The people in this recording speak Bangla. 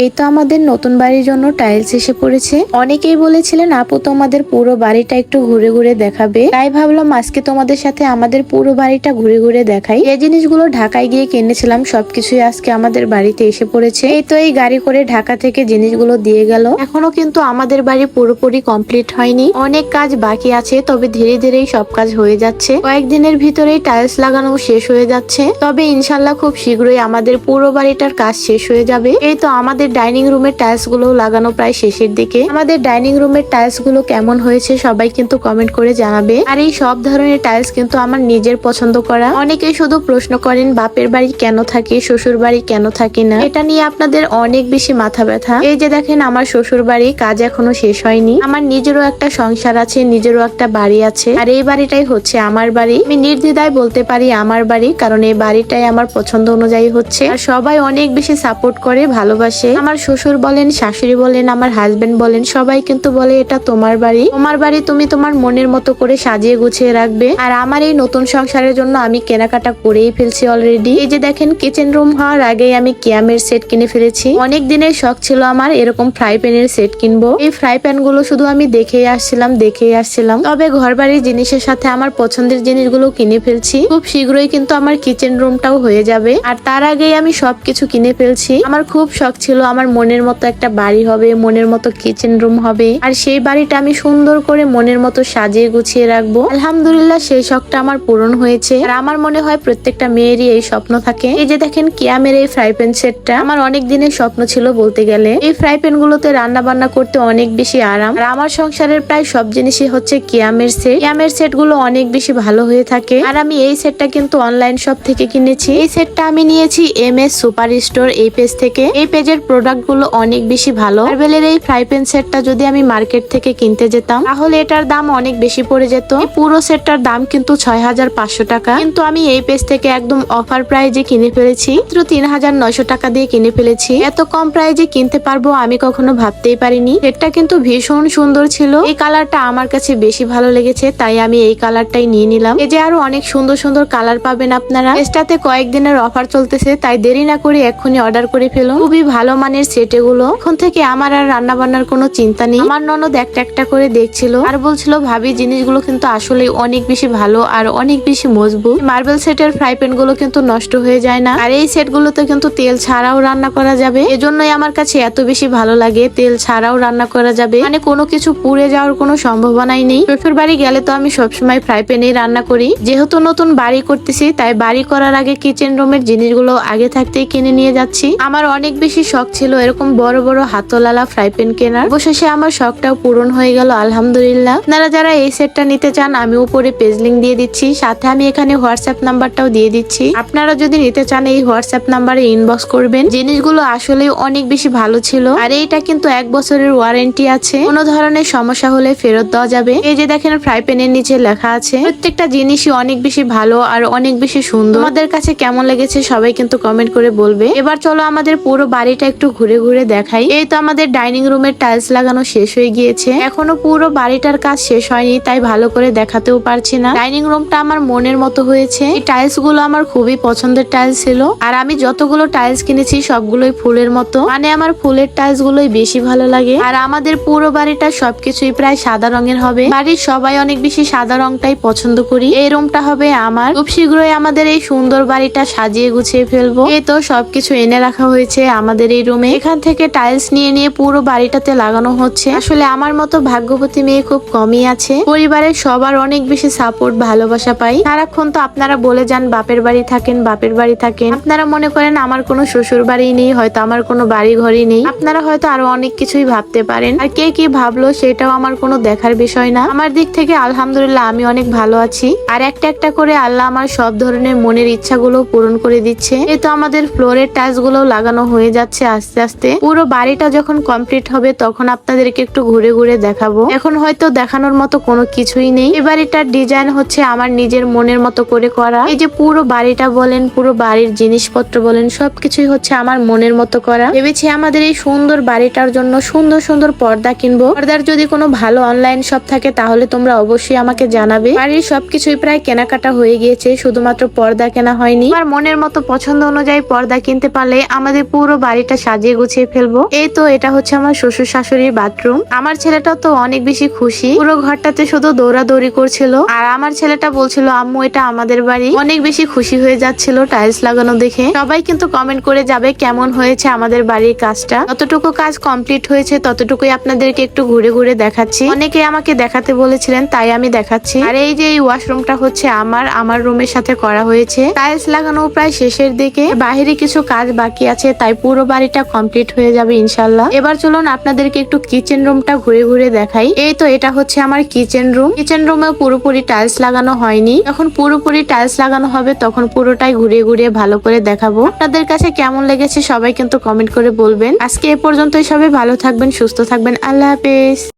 এই তো আমাদের নতুন বাড়ির জন্য টাইলস এসে পড়েছে। অনেকেই বলেছিলেন, আপু, তোমাদের পুরো বাড়িটা একটু ঘুরে ঘুরে দেখাবে। তাই ভাবলাম, আজকে তোমাদের সাথে আমাদের পুরো বাড়িটা ঘুরে ঘুরে দেখাই। এই জিনিসগুলো ঢাকায় গিয়ে কিনেছিলাম, সবকিছুই আজকে আমাদের বাড়িতে এসে পড়েছে। এই তো এই গাড়ি করে ঢাকা থেকে জিনিসগুলো দিয়ে গেল। এখনও কিন্তু আমাদের বাড়ি পুরোপুরি কমপ্লিট হয়নি। অনেক কাজ বাকি আছে, তবে ধীরে ধীরেই সব কাজ হয়ে যাচ্ছে। কয়েকদিনের ভিতরেই টাইলস লাগানো শেষ হয়ে যাচ্ছে। তবে ইনশাল্লাহ খুব শীঘ্রই আমাদের পুরো বাড়িটার কাজ শেষ হয়ে যাবে। এই তো আমাদের ডাইনিং রুমের টাইলসগুলো লাগানো প্রায় শেষের দিকে। আমাদের ডাইনিং রুমের টাইলসগুলো কেমন হয়েছে সবাই কিন্তু কমেন্ট করে জানাবে। আর এই সব ধরনের টাইলস কিন্তু আমার নিজের পছন্দ করা। অনেকেই শুধু প্রশ্ন করেন, বাপের বাড়ি কেন থাকে, শ্বশুর বাড়ি কেন থাকে না? এটা নিয়ে আপনাদের অনেক বেশি মাথা ব্যথা। এই যে দেখেন, আমার শ্বশুর বাড়ি কাজ এখনও শেষ হয়নি। আমার নিজেরও একটা সংসার আছে, নিজেরও একটা বাড়ি আছে। আর এই বাড়িটাই হচ্ছে আমার বাড়ি। আমি নির্দ্বিধায় বলতে পারি আমার বাড়ি, কারণ এই বাড়িটাই আমার পছন্দ অনুযায়ী হচ্ছে। আর সবাই অনেক বেশি সাপোর্ট করে, ভালোবাসে। আমার শ্বশুর বলেন, শাশুড়ি বলেন, আমার হাজবেন্ড বলেন, সবাই কিন্তু বলে, এটা তোমার বাড়ি। তোমার বাড়ি তুমি তোমার মনের মতো করে সাজিয়ে গুছিয়ে রাখবে। আর আমার এই নতুন সংসারের জন্য আমি কেনাকাটা করেই ফেলছি অলরেডি এই যে দেখেন কিচেন রুম হওয়ার আগেই আমি কিয়ামের সেট কিনে ফেলেছি। অনেক দিনের শখ ছিল আমার এরকম ফ্রাই প্যানের সেট কিনবো। এই ফ্রাই প্যানগুলো শুধু আমি দেখেই আসছিলাম দেখেই আসছিলাম। তবে ঘর বাড়ির জিনিসের সাথে আমার পছন্দের জিনিসগুলো কিনে ফেলছি। খুব শীঘ্রই কিন্তু আমার কিচেন রুমটাও হয়ে যাবে। আর তার আগেই আমি সবকিছু কিনে ফেলছি। আমার খুব শখ ছিল আমার মনের মতো একটা বাড়ি হবে, মনের মতো কিচেন রুম হবে। আর সেই বাড়িটা আমি সুন্দর করে মনের মতো সাজিয়ে গুছিয়ে রাখব। আলহামদুলিল্লাহ সেই শখটা আমার পূরণ হয়েছে। আর আমার মনে হয় প্রত্যেকটা মেয়েরই এই স্বপ্ন থাকে। এই যে দেখেন কিয়ামের এই ফ্রাই প্যান সেটটা, আমার অনেক দিনের স্বপ্ন ছিল বলতে গেলে। এই ফ্রাই প্যান গুলোতে রান্না বান্না করতে অনেক বেশি আরাম। আর আমার সংসারের প্রায় সব জিনিসই হচ্ছে কিয়ামের সেট কিয়ামের সেটগুলো অনেক বেশি ভালো হয়ে থাকে। আর আমি এই সেটটা কিন্তু অনলাইন শপ থেকে কিনেছি। এই সেটটা আমি নিয়েছি এম এস সুপার স্টোর এই পেজ থেকে। এই পেজের প্রোডাক্টগুলো অনেক বেশি ভালো। মার্বেলের এই ফ্রাই প্যান সেটটা যদি আমি মার্কেট থেকে কিনতে যেতাম, তাহলে এটার দাম অনেক বেশি পড়ে যেত। পুরো সেটটার দাম কিন্তু ছয় হাজার পাঁচশো টাকা। কিন্তু আমি এই পেজ থেকে একদম অফার প্রাইজে কিনে ফেলেছি, মাত্র তিন হাজার নয়শো টাকা দিয়ে কিনে ফেলেছি। এত কম প্রাইজে কিনতে পারব আমি কখনো ভাবতেই পারিনি। সেটটা কিন্তু ভীষণ সুন্দর ছিল। এই কালারটা আমার কাছে বেশি ভালো লেগেছে, তাই আমি এই কালারটাই নিয়ে নিলাম। এই যে আরও অনেক সুন্দর সুন্দর কালার পাবেন আপনারা। পেজটাতে কয়েকদিনের অফার চলতেছে, তাই দেরি না করে এক্ষুনি অর্ডার করে ফেলুন। খুবই ভালো মানের সেট এগুলো এখন থেকে আমার আর রান্না বান্নার কোনো চিন্তা নেই। আমার ননদ একটা একটা করে দেখছিল আর বলছিল, ভাবি, জিনিসগুলো কিন্তু আসলে অনেক বেশি ভালো আর অনেক বেশি মজবুত। মার্বেল সেটের ফ্রাই প্যানগুলো কিন্তু নষ্ট হয়ে যায় না। আর এই সেট গুলোতে কিন্তু তেল ছাড়াও রান্না করা যাবে। এজন্যই আমার কাছে এত বেশি ভালো লাগে তেল ছাড়াও রান্না করা যাবে। মানে কোনো কিছু পুড়ে যাওয়ার কোনো সম্ভাবনাই নেই। শ্বশুর বাড়ি গেলে তো আমি সবসময় ফ্রাই প্যানেই রান্না করি। যেহেতু নতুন বাড়ি করতেছি, তাই বাড়ি করার আগে কিচেন রুমের জিনিসগুলো আগে থাকতেই কিনে নিয়ে যাচ্ছি। আমার অনেক বেশি শখ ছিল এরকম বড় বড় হাতলালা ফ্রাই প্যান কেনার। অবশেষে আমার শখটাও পূরণ হয়ে গেল, আলহামদুলিল্লাহ। আপনারা যারা এই সেটটা নিতে চান, আমি উপরে পেজ লিঙ্ক দিয়ে দিচ্ছি, সাথে আমি এখানে হোয়াটসঅ্যাপ নাম্বারটাও দিয়ে দিচ্ছি। আপনারা যদি নিতে চান, এই হোয়াটসঅ্যাপ নাম্বারে ইনবক্স করবেন। জিনিসগুলো আসলে অনেক বেশি ভালো ছিল, আর এইটা কিন্তু এক বছরের ওয়ারেন্টি আছে। কোনো ধরনের সমস্যা হলে ফেরত দেওয়া যাবে। এই যে দেখেন, ফ্রাই প্যানের নিচে লেখা আছে, প্রত্যেকটা জিনিসই অনেক বেশি ভালো আর অনেক বেশি সুন্দর। আমাদের কাছে কেমন লেগেছে সবাই কিন্তু কমেন্ট করে বলবে। এবার চলো আমাদের পুরো বাড়িটা একটু ঘুরে ঘুরে দেখাই। এই তো আমাদের ডাইনিং রুমের টাইলস লাগানো শেষ হয়ে গিয়েছে। এখনও পুরো বাড়িটার কাজ শেষ হয়নি, তাই ভালো করে দেখাতেও পারছি না। ডাইনিং রুমটা আমার মনের মতো হয়েছে। এই টাইলসগুলো আমার খুবই পছন্দের টাইলস ছিল। আর আমি যতগুলো টাইলস কিনেছি, সবগুলোই ফুলের মতো। মানে আমার ফুলের টাইলস গুলোই বেশি ভালো লাগে। আর আমাদের পুরো বাড়িটা সবকিছুই প্রায় সাদা রঙের হবে। বাড়ির সবাই অনেক বেশি সাদা রংটাই পছন্দ করি। এই রুমটা হবে আমার। খুব শীঘ্রই আমাদের এই সুন্দর বাড়িটা সাজিয়ে গুছিয়ে ফেলব। এই তো সবকিছু এনে রাখা হয়েছে আমাদের এই রুমে এখান থেকে টাইলস নিয়ে নিয়ে পুরো বাড়িটাতে লাগানো হচ্ছে। আসলে আমার মতো ভাগ্যবতী মেয়ে খুব কমই আছে। পরিবারের সবার অনেক বেশি সাপোর্ট ভালোবাসা পাই। সারাক্ষণ তো আপনারা বলে যান, বাপের বাড়ি থাকেন, বাপের বাড়ি থাকেন। আপনারা মনে করেন আমার কোনো শ্বশুর বাড়ি নেই, হয়তো আমার কোনো বাড়ি ঘরই নেই। আপনারা হয়তো আরও অনেক কিছুই ভাবতে পারেন। আর কে কি ভাবলো সেটাও আমার কোনো দেখার বিষয় না। আমার দিক থেকে আলহামদুলিল্লাহ আমি অনেক ভালো আছি। আর একটা একটা করে আল্লাহ আমার সব ধরনের মনের ইচ্ছাগুলো পূরণ করে দিচ্ছে। এ তো আমাদের ফ্লোরের টাইলসগুলো লাগানো হয়ে যাচ্ছে আস্তে আস্তে পুরো বাড়িটা যখন কমপ্লিট হবে, তখন আপনাদেরকে একটু ঘুরে ঘুরে দেখাবো। এখন হয়তো দেখানোর মতো কোনো কিছুই নেই। এই বাড়িটার ডিজাইন হচ্ছে আমার নিজের মনের মতো করে করা। এই যে পুরো বাড়িটা বলেন, পুরো বাড়ির জিনিসপত্র বলেন, সবকিছুই হচ্ছে আমার মনের মতো করা। ভেবেছি আমাদের এই সুন্দর বাড়িটার জন্য সুন্দর সুন্দর পর্দা কিনবো। পর্দার যদি কোনো ভালো অনলাইন শপ থাকে, তাহলে তোমরা অবশ্যই আমাকে জানাবে। বাড়ির সবকিছুই প্রায় কেনাকাটা হয়ে গিয়েছে, শুধুমাত্র পর্দা কেনা হয়নি। আমার মনের মতো পছন্দ অনুযায়ী পর্দা কিনতে পারলে আমাদের পুরো বাড়িটা সাজিয়ে গুছিয়ে ফেলব। এই তো এটা হচ্ছে আমার শ্বশুর শাশুড়ির বাথরুম। আমার ছেলেটা তো অনেক বেশি খুশি। পুরো ঘরটাতে শুধু দৌড়াদৌড়ি করছিল। আর আমার ছেলেটা বলছিল, আম্মু, এটা আমাদের বাড়ি। অনেক বেশি খুশি হয়ে যাচ্ছিল টাইলস লাগানো দেখে। সবাই কিন্তু কমেন্ট করে যাবে কেমন হয়েছে আমাদের বাড়ির কাজটা। যতটুকু কাজ কমপ্লিট হয়েছে, ততটুকুই আপনাদেরকে একটু ঘুরে ঘুরে দেখাচ্ছি। অনেকে আমাকে দেখাতে বলেছিলেন, তাই আমি দেখাচ্ছি। আর এই যে এই ওয়াশরুমটা হচ্ছে আমার আমার রুমের সাথে করা হয়েছে। টাইলস লাগানো প্রায় শেষের দিকে। বাহিরে কিছু কাজ বাকি আছে, তাই পুরো বাড়িটা কমপ্লিট হয়ে যাবে ইনশাল্লাহ এবার চলুন আপনাদেরকে একটু কিচেন রুমটা ঘুরে ঘুরে দেখাই। এই তো এটা হচ্ছে আমার কিচেন রুম কিচেন রুমে পুরোপুরি টাইলস লাগানো হয়নি। যখন পুরোপুরি টাইলস লাগানো হবে, তখন পুরোটাই ঘুরে ঘুরে ভালো করে দেখাবো। আপনাদের কাছে কেমন লেগেছে সবাই কিন্তু কমেন্ট করে বলবেন। আজকে এ পর্যন্তই সবাই ভালো থাকবেন, সুস্থ থাকবেন। আল্লাহ হাফেজ।